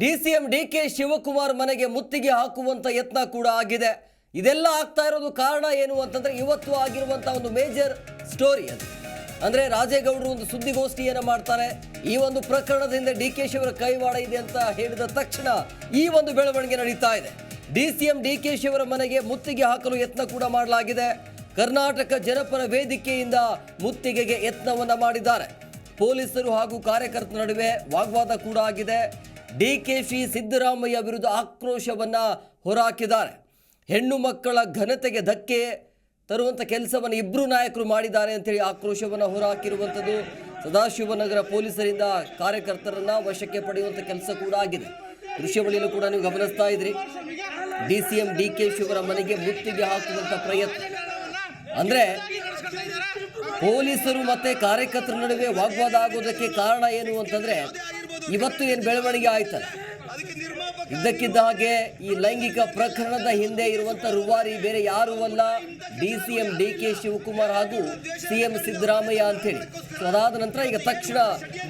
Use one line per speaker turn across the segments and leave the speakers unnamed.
DCM D K Shivakumar ಮನೆಗೆ ಮುತ್ತಿಗೆ ಹಾಕುವಂತ ಯತ್ನ ಕೂಡ ಆಗಿದೆ. ಇದೆಲ್ಲ ಆಗ್ತಾ ಇರೋದು ಕಾರಣ ಏನು ಅಂತಂದ್ರೆ ಇವತ್ತು ಆಗಿರುವಂತ ಒಂದು ಮೇಜರ್ ಸ್ಟೋರಿ ಅದು. ಅಂದ್ರೆ ರಾಜೇಗೌಡರು ಒಂದು ಸುದ್ದಿಗೋಷ್ಠಿಯನ್ನು ಮಾಡ್ತಾರೆ. ಈ ಒಂದು ಪ್ರಕರಣದಿಂದ ಡಿ ಕೆ ಶಿವರ ಕೈವಾಡ ಇದೆ ಅಂತ ಹೇಳಿದ ತಕ್ಷಣ ಈ ಒಂದು ಬೆಳವಣಿಗೆ ನಡೀತಾ ಇದೆ. ಡಿ ಡಿಸಿಎಂ ಡಿ ಕೆ ಶಿವರ ಮನೆಗೆ ಮುತ್ತಿಗೆ ಹಾಕಲು ಯತ್ನ ಕೂಡ ಮಾಡಲಾಗಿದೆ. ಕರ್ನಾಟಕ ಜನಪರ ವೇದಿಕೆಯಿಂದ ಮುತ್ತಿಗೆಗೆ ಯತ್ನವನ್ನ ಮಾಡಿದ್ದಾರೆ. ಪೊಲೀಸರು ಹಾಗೂ ಕಾರ್ಯಕರ್ತರ ನಡುವೆ ವಾಗ್ವಾದ ಕೂಡ ಆಗಿದೆ. ಡಿಕೆಶಿ ಸಿದ್ದರಾಮಯ್ಯ ವಿರುದ್ಧ ಆಕ್ರೋಶವನ್ನು ಹೊರಹಾಕಿದ್ದಾರೆ ಹೆಣ್ಣು ಮಕ್ಕಳ ಘನತೆಗೆ ಧಕ್ಕೆ ತರುವಂಥ ಕೆಲಸವನ್ನು ಇಬ್ಬರು ನಾಯಕರು ಮಾಡಿದ್ದಾರೆ ಅಂತೇಳಿ ಆಕ್ರೋಶವನ್ನು ಹೊರಹಾಕಿರುವಂಥದ್ದು ಸದಾಶಿವನಗರ ಪೊಲೀಸರಿಂದ ಕಾರ್ಯಕರ್ತರನ್ನು ವಶಕ್ಕೆ ಪಡೆಯುವಂಥ ಕೆಲಸ ಕೂಡ ಆಗಿದೆ. ದೃಶ್ಯವಳಿಯಲ್ಲೂ ಕೂಡ ನೀವು ಗಮನಿಸ್ತಾ ಇದ್ರಿ. D C M D K ಶಿವರ ಮನೆಗೆ ಮುತ್ತಿಗೆ ಹಾಕುವಂಥ ಪ್ರಯತ್ನ. ಅಂದರೆ ಪೊಲೀಸರು ಮತ್ತು ಕಾರ್ಯಕರ್ತರ ನಡುವೆ ವಾಗ್ವಾದ ಆಗೋದಕ್ಕೆ ಕಾರಣ ಏನು ಅಂತಂದ್ರೆ ಇವತ್ತು ಏನು ಬೆಳವಣಿಗೆ ಆಯ್ತಲ್ಲ? ಇದ್ದಕ್ಕಿದ್ದ ಹಾಗೆ ಈ ಲೈಂಗಿಕ ಪ್ರಕರಣದ ಹಿಂದೆ ಇರುವಂತ ರೂವಾರಿ ಬೇರೆ ಯಾರೂ ಅಲ್ಲ. D C M D K Shivakumar ಹಾಗೂ ಸಿ ಎಂ ಸಿದ್ದರಾಮಯ್ಯ ಅಂತೇಳಿ ಸೊ ಅದಾದ ನಂತರ ಈಗ ತಕ್ಷಣ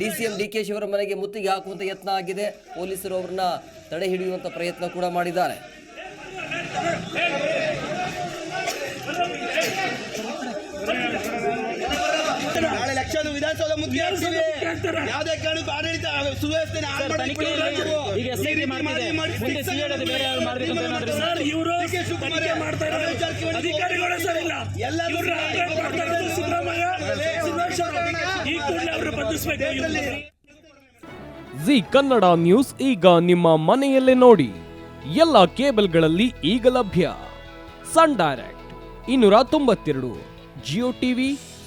D C M D K ಶಿವರ ಮನೆಗೆ ಮುತ್ತಿಗೆ ಹಾಕುವಂತ ಯತ್ನ ಆಗಿದೆ. ಪೊಲೀಸರು ಅವ್ರನ್ನ ತಡೆ ಹಿಡಿಯುವಂತ ಪ್ರಯತ್ನ ಕೂಡ ಮಾಡಿದ್ದಾರೆ.
ಲಕ್ಷದ ವಿಧಾನಸೌಧ ಮುಖ್ಯ ಹಾಕ್ತೀವಿ ಯಾವುದೇ ಕಾರಣಕ್ಕೂ ಆಡಳಿತ ಸುವ್ಯವಸ್ಥೆ
ಜಿ ಕನ್ನಡ ನ್ಯೂಸ್ ಈಗ ನಿಮ್ಮ ಮನೆಯಲ್ಲೇ ನೋಡಿ. ಎಲ್ಲ ಕೇಬಲ್ಗಳಲ್ಲಿ ಈಗ ಲಭ್ಯ. ಸನ್ ಡೈರೆಕ್ಟ್ ಇನ್ನೂರ ತೊಂಬತ್ತೆರಡು ಜಿಯೋ ಟಿವಿ